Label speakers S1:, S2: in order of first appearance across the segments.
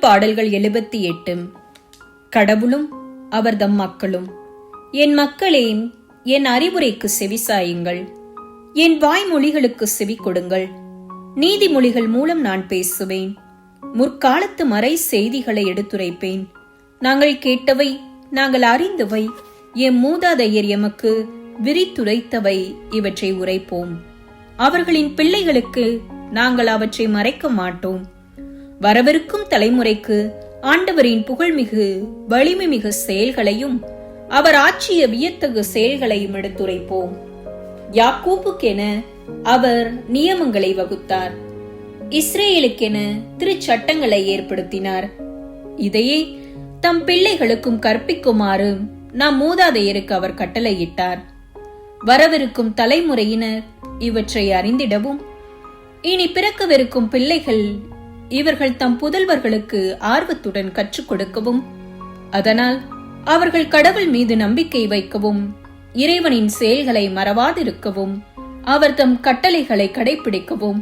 S1: திருப்பாடல்கள் எழுபத்தி எட்டு கடவுளும் அவர்தம் மக்களும் என் மக்களே என் அறிவுரைக்கு செவிசாயுங்கள் என் வாய்மொழிகளுக்கு செவி கொடுங்கள். நீதிமொழிகள் மூலம் நான் பேசுவேன். முற்காலத்து மறை செய்திகளை எடுத்துரைப்பேன். நாங்கள் கேட்டவை நாங்கள் அறிந்தவை எம் மூதாதையர் எமக்கு விரித்துரைத்தவை இவற்றை உரைப்போம். அவர்களின் பிள்ளைகளுக்கு நாங்கள் அவற்றை மறைக்க மாட்டோம். வரவிருக்கும் தலைமுறைக்கு ஆண்டவரின் புகழ்மிகு வலிமை மிகு செயல்களையும் அவர் ஆட்சிய வியத்தகு செயல்களையும் எடுத்துரைப்போம். யாக்கூப்புக்கென அவர் நியமங்களை வகுத்தார். இஸ்ரேலுக்கென திருச்சட்டங்களை ஏற்படுத்தினார். இதையே தம் பிள்ளைகளுக்கும் கற்பிக்குமாறு நம் மூதாதையருக்கு அவர் கட்டளையிட்டார். வரவிருக்கும் தலைமுறையினர் இவற்றை அறிந்திடவும் இனி பிறக்கவிருக்கும் பிள்ளைகள் இவர்கள் தம் புதல்வர்களுக்கு ஆர்வத்துடன் கற்றுக் கொடுக்கவும் அதனால் அவர்கள் கடவுள் மீது நம்பிக்கை வைக்கவும் இறைவனின் செயல்களை மறவாதிருக்கவும் அவர் தம் கட்டளைகளை கடைபிடிக்கவும்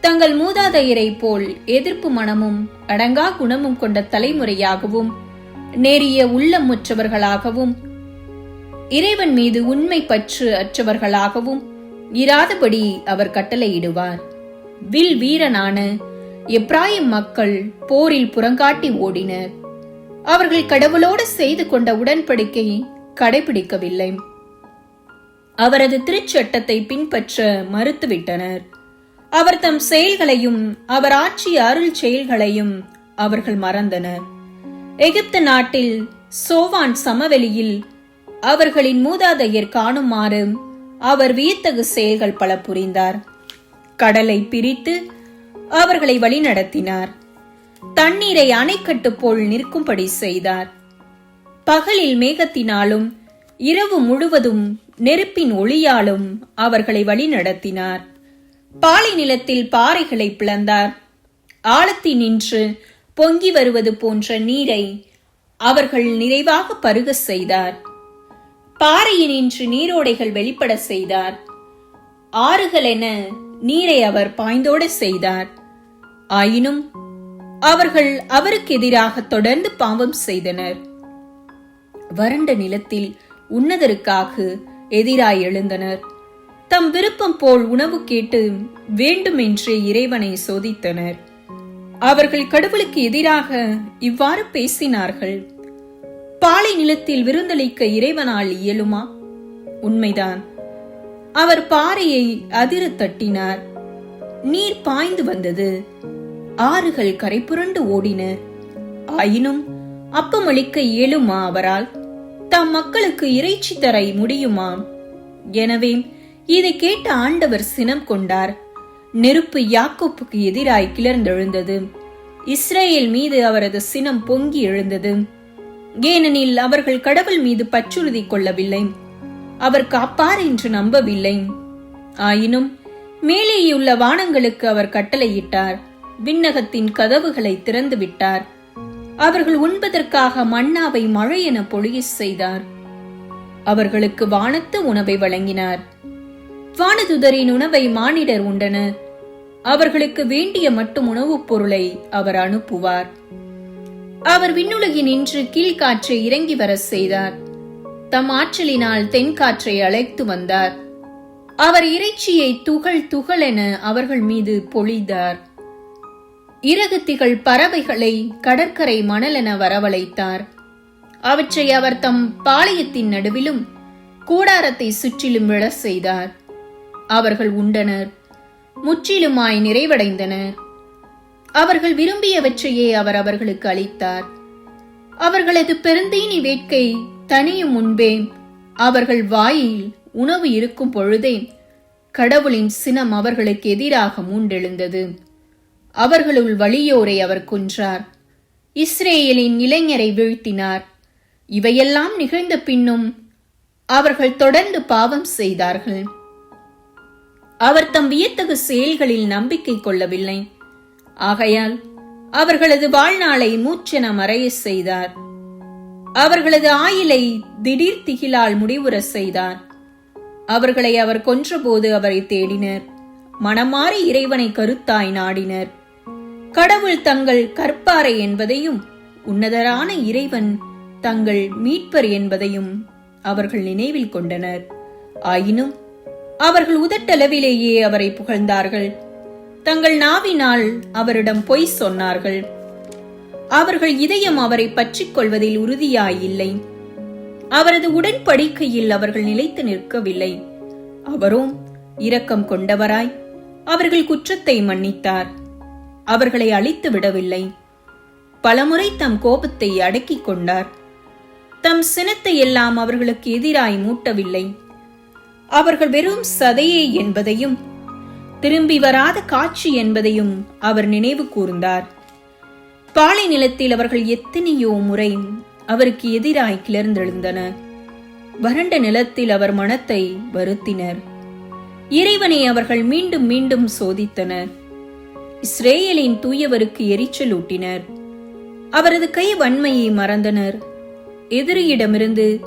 S1: தங்கள் மூதாதையரை போல் எதிர்ப்பு மனமும் அடங்கா குணமும் கொண்ட தலைமுறையாகவும் நேரிய உள்ளமுற்றவர்களாகவும் இறைவன் மீது உண்மை பற்று அற்றவர்களாகவும் இராதபடி அவர் கட்டளையிடுவார். வில் வீரனான எப்ராயிம் மக்கள் போரில் புறங்காட்டி ஓடினர். அவர்கள் கடவுளோடு செய்து கொண்ட உடன்படிக்கை கடைபிடிக்கவில்லை. அவரது திருச்சட்டத்தை பின்பற்ற மறுத்துவிட்டனர். அவர் தம் செயல்களையும் அவர் ஆட்சி அருள் செயல்களையும் அவர்கள் மறந்தனர். எகிப்து நாட்டில் சோவான் சமவெளியில் அவர்களின் மூதாதையர் காணுமாறு அவர் வியத்தகு செயல்கள் பல புரிந்தார். கடலை பிரித்து அவர்களை வழிநடத்தினார். தண்ணீரை அணைக்கட்டு போல் நிற்கும்படி செய்தார். பகலில் மேகத்தினாலும் இரவு முழுவதும் நெருப்பின் ஒளியாலும் அவர்களை வழிநடத்தினார். பாலை நிலத்தில் பாறைகளை பிளந்தார். ஆழத்தி நின்று பொங்கி வருவது போன்ற நீரை அவர்கள் நிறைவாக பருக செய்தார். பாறையினின்று நீரோடைகள் வெளிப்பட செய்தார். ஆறுகள் என நீரை அவர் பாய்ந்தோட செய்தார். ஆயினும் அவர்கள் அவருக்கு எதிராக தொடர்ந்து பாவம் செய்தனர். வறண்ட நிலத்தில் உன்னதருக்காக எதிராய் எழுந்தனர். தம் விருப்பம் போல் உணவு கேட்டு வேண்டுமென்றே இறைவனை சோதித்தனர். அவர்கள் கடவுளுக்கு எதிராக இவ்வாறு பேசினார்கள். பாலை நிலத்தில் விருந்தளிக்க இறைவனால் இயலுமா? உண்மைதான். அவர் பாறையை அதிர தட்டினார். நீர் பாய்ந்து வந்தது. ஆறுகள் கரைபுரண்டு ஓடின. ஆயினும் அப்பமளிக்க இயலுமா அவரால்? தம் மக்களுக்கு இறைச்சி தர முடியுமா எனவே இதை கேட்ட ஆண்டவர் சினம் கொண்டார். நெருப்பு யாக்கோப்புக்கு எதிராய் கிளர்ந்தெழுந்தது. இஸ்ரேல் மீது அவரது சினம் பொங்கி எழுந்தது. ஏனெனில் அவர்கள் கடவுள் மீது பற்றுறுதி கொள்ளவில்லை. அவர் காப்பார் என்று நம்பவில்லை. ஆயினும் மேலேயுள்ள வானங்களுக்கு அவர் கட்டளையிட்டார். விண்ணகத்தின் கதவுகளை திறந்து விட்டார் அவர்கள் உண்பதற்காக மன்னாவை மழை என பொழிய செய்தார். அவர்களுக்கு வானத்து உணவை வழங்கினார். வானதுதரின் உணவை மானிடர் உண்டனர் அவர்களுக்கு வேண்டிய மட்டும் உணவுப் பொருளை அவர் அனுப்புவார். அவர் விண்ணுலகின் நின்று கீழ்காற்றை இறங்கி வர செய்தார். தம் ஆற்றலினால் தென்காற்றை அழைத்து வந்தார். அவர் இறைச்சியை துகள் துகளென அவர்கள் மீது பொழிந்தார். இறகுத்திகள் பறவைகளை கடற்கரை மணலென வரவழைத்தார். அவற்றை அவர் தம் பாளையத்தின் நடுவிலும் கூடாரத்தை சுற்றிலும் விழ செய்தார். அவர்கள் உண்டனர் முற்றிலுமாய் நிறைவடைந்தனர். அவர்கள் விரும்பியவற்றையே அவர் அவர்களுக்கு அளித்தார். அவர்களது பெருந்தீனி வேட்கை தனியும் முன்பே அவர்கள் வாயில் உணவு இருக்கும் பொழுதே கடவுளின் சினம் அவர்களுக்கு எதிராக மூண்டெழுந்தது. அவர்களுள் வலியோரை அவர் கொன்றார். இஸ்ரேலின் இளைஞரை வீழ்த்தினார். இவையெல்லாம் நிகழ்ந்த பின்னும் அவர்கள் தொடர்ந்து பாவம் செய்தார்கள். அவர் தம் வியத்தகு செயல்களில் நம்பிக்கை கொள்ளவில்லை. ஆகையால் அவர்களது வாழ்நாளை மூச்சென மறைய செய்தார். அவர்களது ஆயிலை திடீர் திகிலால் முடிவுற செய்தார். அவர்களை அவர் கொன்றபோது அவரை தேடினர். மனமாறி இறைவனை கருத்தாய் நாடினர். கடவுள் தங்கள் கற்பாரை என்பதையும் உன்னதரான இறைவன் தங்கள் மீட்பர் என்பதையும் அவர்கள் நினைவில் கொண்டனர். ஆயினும் அவர்கள் உதட்டளவிலேயே அவரை புகழ்ந்தார்கள். தங்கள் நாவினால் அவரிடம் பொய் சொன்னார்கள். அவர்கள் இதயம் அவரை பற்றிக் கொள்வதில் உறுதியாயில்லை. அவரது உடன்படிக்கையில் அவர்கள் நிலைத்து நிற்கவில்லை. அவரும் இரக்கம் கொண்டவராய் அவர்கள் குற்றத்தை மன்னித்தார். அவர்களை அழித்து விடவில்லை. பலமுறை தம் கோபத்தை அடக்கிக் கொண்டார். தம் சினத்தை எல்லாம் அவர்களுக்கு எதிராய் மூட்டவில்லை. அவர்கள் வெறும் சதையே என்பதையும் திரும்பி வராத காட்சி என்பதையும் அவர் நினைவு கூர்ந்தார். பாலை நிலத்தில் அவர்கள் எத்தனையோ முறை அவருக்கு எதிராய் கிளர்ந்தெழுந்தன. வறண்ட நிலத்தில் அவர் மனத்தை வருத்தினர். இறைவனை அவர்கள் மீண்டும் மீண்டும் சோதித்தனர். இஸ்ரேலின் தூயவருக்கு எரிச்சல் ஊட்டினர். அவரது கை வன்மையை மறந்தனர். எதிரியிடமிருந்து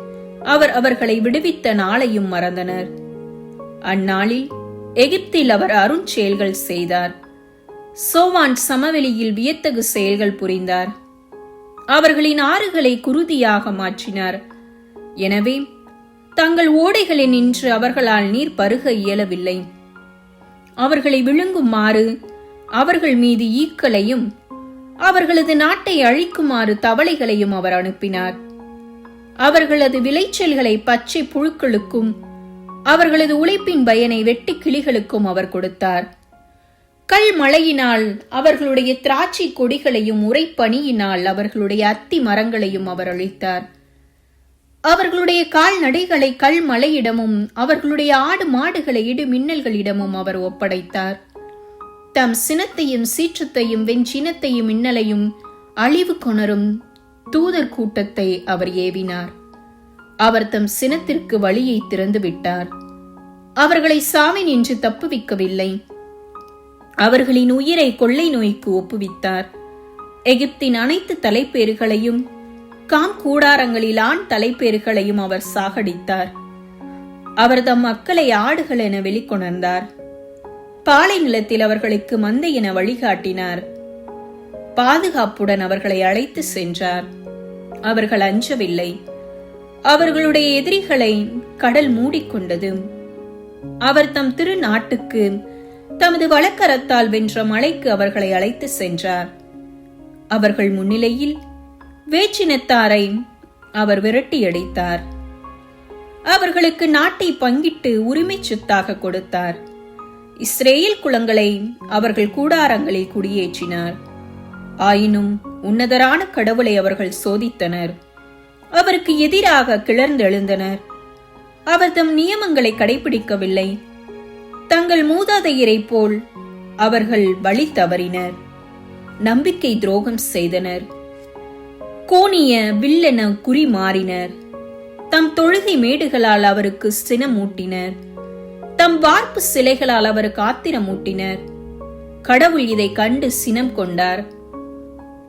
S1: அவர் அவர்களை விடுவித்த நாளையும் மறந்தனர். அந்நாளில் எகிப்தில் அவர் அருஞ்செயல்கள் செய்தார். சோவான் சமவெளியில் வியத்தகு செயல்கள் புரிந்தார். அவர்களின் ஆறுகளை குருதியாக மாற்றினார். எனவே தங்கள் ஓடைகளில் நின்று அவர்களால் நீர் பருக இயலவில்லை. அவர்களை விழுங்குமாறு அவர்கள் மீது ஈக்களையும் அவர்களது நாட்டை அழிக்குமாறு தவளைகளையும் அவர் அனுப்பினார். அவர்களது விளைச்சல்களை பச்சை புழுக்களுக்கும் அவர்களது உழைப்பின் பயனை வெட்டி கிளிகளுக்கும் அவர் கொடுத்தார். கல் மழையினால் அவர்களுடைய திராட்சை கொடிகளையும் உரைப்பனியினால் அவர்களுடைய அத்தி மரங்களையும் அவர் அழித்தார். அவர்களுடைய கால்நடைகளை கல் மலையிடமும் அவர்களுடைய ஆடு மாடுகளை இடு மின்னல்களிடமும் அவர் ஒப்படைத்தார். தம் சினத்தையும் சீற்றத்தையும் வெஞ்சினத்தையும் மின்னலையும் அழிவு கொணரும் தூதர் கூட்டத்தை அவர் ஏவினார். அவர் தம் சினத்திற்கு வழியை திறந்து விட்டார் அவர்களை சாவி நின்று தப்புவிக்கவில்லை. அவர்களின் உயிரை கொள்ளை நோய்க்கு ஒப்புவித்தார். எகிப்தின் அனைத்து தலைப்பேறுகளையும் காம் கூடாரங்களில் ஆண் தலைப்பேறுகளையும் அவர் சாகடித்தார். அவர் தம் மக்களை ஆடுகள் என வெளிக்கொணர்ந்தார். பாலை நிலத்தில் அவர்களுக்கு மந்தை என வழிகாட்டினார். பாதுகாப்புடன் அவர்களை அழைத்து சென்றார். அவர்கள் அஞ்சவில்லை. அவர்களுடைய எதிரிகளை கடல் மூடிக்கொண்டது. அவர் தம் திருநாட்டுக்கு தமது வழக்கரத்தால் வென்ற மலைக்கு அவர்களை அழைத்து சென்றார். அவர்கள் முன்னிலையில் வேச்சினத்தாரை அவர் விரட்டியடித்தார். அவர்களுக்கு நாட்டை பங்கிட்டு உரிமை சொத்தாக கொடுத்தார். இஸ்ரேல் குளங்களை அவர்கள் கூடாரங்களில் குடியேற்றினார். ஆயினும் உன்னதரான கடவுளை அவர்கள் சோதித்தனர். அவருக்கு எதிராக கிளர்ந்தெழுந்தனர். அவர் தம் நியமங்களை கடைபிடிக்கவில்லை. தங்கள் மூதாதையரைப் போல் அவர்கள் வழி தவறினர். நம்பிக்கை துரோகம் செய்தனர். கோணிய வில்லென குறி மாறினர். தம் தொழுகை மேடுகளால் அவருக்கு சினமூட்டினர். தம் வார்ப்பு சிலைகளால் அவருக்கு ஆத்திரமூட்டினர். கடவுள் இதை கண்டு சினம் கொண்டார்.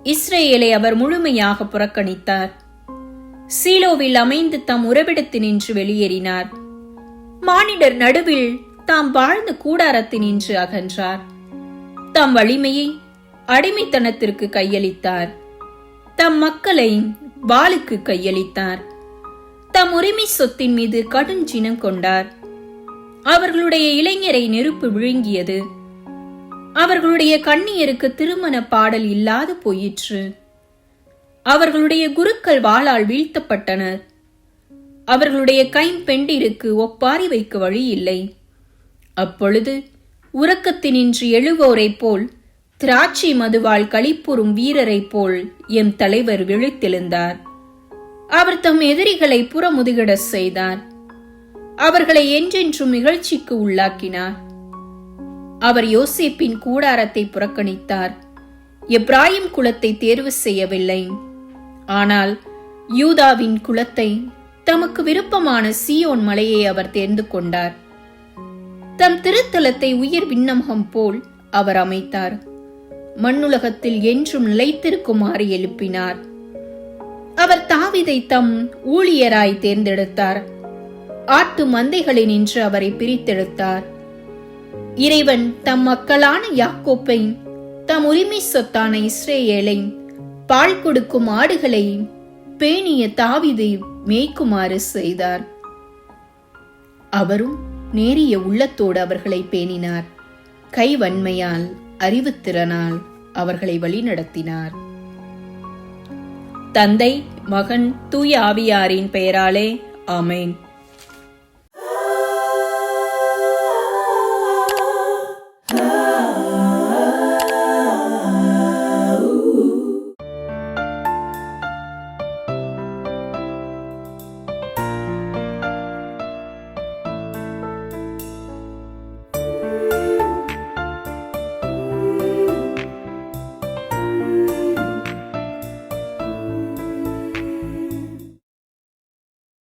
S1: இஸ்ரேலை அவர் முழுமையாக புறக்கணித்தார். சீலோவில் அமைந்து தம் உறவிடத்தினின்று வெளியேறினார். மானிடர் நடுவில் தாம் வாழ்ந்த கூடாரத்தினின்று அகன்றார். தம் வலிமையை அடிமைத்தனத்திற்கு கையளித்தார். தம் மக்களை வாளுக்கு கையளித்தார். தம் உரிமை சொத்தின் மீது கடும் சினம் கொண்டார். அவர்களுடைய இளைஞரை நெருப்பு விழுங்கியது. அவர்களுடைய கண்ணியருக்கு திருமண பாடல் இல்லாது போயிற்று. அவர்களுடைய குருக்கள் வாளால் வீழ்த்தப்பட்டனர். அவர்களுடைய கைம்பெண்டிற்கு ஒப்பாரி வைக்க வழி இல்லை. அப்பொழுது உறக்கத்தினின்று எழுவோரைப் போல் திராட்சை மதுவால் களிப்புறும் வீரரைப் போல் எம் தலைவர் விழித்தெழுந்தார். அவர் தம் எதிரிகளை புறமுதுகிட செய்தார். அவர்களை என்றென்றும் நிகழ்ச்சிக்கு உள்ளாக்கினார். அவர் யோசிப்பின் கூடாரத்தை புறக்கணித்தார். எப்ராஹிம் குலத்தை தேர்வு செய்யவில்லை. ஆனால் யூதாவின் குலத்தை தமக்கு விருப்பமான சியோன் மலையை அவர் தேர்ந்து கொண்டார். தம் திருத்தலத்தை உயிர் விண்ணகம் போல் அவர் அமைத்தார். மண்ணுலகத்தில் என்றும் நிலைத்திருக்குமாறு எழுப்பினார். அவர் தாவிதை தம் ஊழியராய் தேர்ந்தெடுத்தார். ஆட்டு மந்தைகளினின்று அவரை பிரித்தெடுத்தார். இறைவன் தம் மக்களான யாக்கோப்பை தம் உரிமை சொத்தான இஸ்ரேலை பால் கொடுக்கும் ஆடுகளை பேணிய தாவிதை மேய்க்குமாறு செய்தார். அவரும் நேரிய உள்ளத்தோடு அவர்களை பேணினார். கைவன்மையால் அறிவுத்திறனால் அவர்களை வழிநடத்தினார். தந்தை மகன் தூய ஆவியாரின் பெயராலே ஆமேன்.